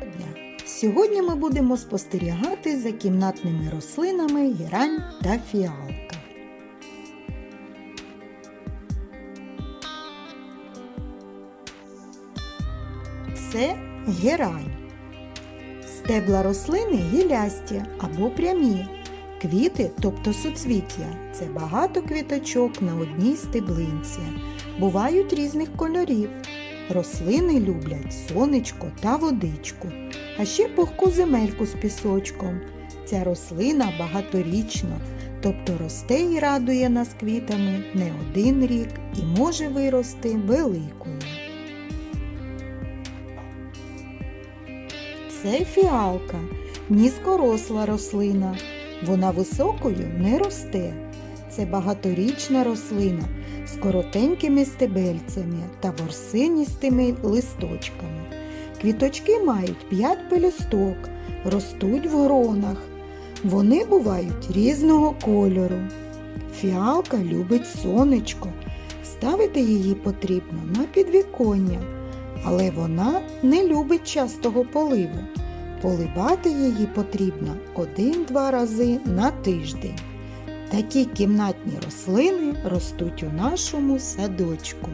дня! Сьогодні ми будемо спостерігати за кімнатними рослинами герань та фіалка. Це герань. Стебла рослини гілясті або прямі. Квіти, тобто суцвіття, це багато квіточок на одній стеблинці. Бувають різних кольорів. Рослини люблять сонечко та водичку, а ще пухку земельку з пісочком. Ця рослина багаторічна, тобто росте і радує нас квітами не один рік і може вирости великою. Це фіалка, низькоросла рослина. Вона високою не росте. Це багаторічна рослина з коротенькими стебельцями та ворсиністими листочками. Квіточки мають 5 пелюсток, ростуть в гронах. Вони бувають різного кольору. Фіалка любить сонечко. Ставити її потрібно на підвіконня, але вона не любить частого поливу. Поливати її потрібно один-два рази на тиждень. Такі кімнатні рослини ростуть у нашому садочку.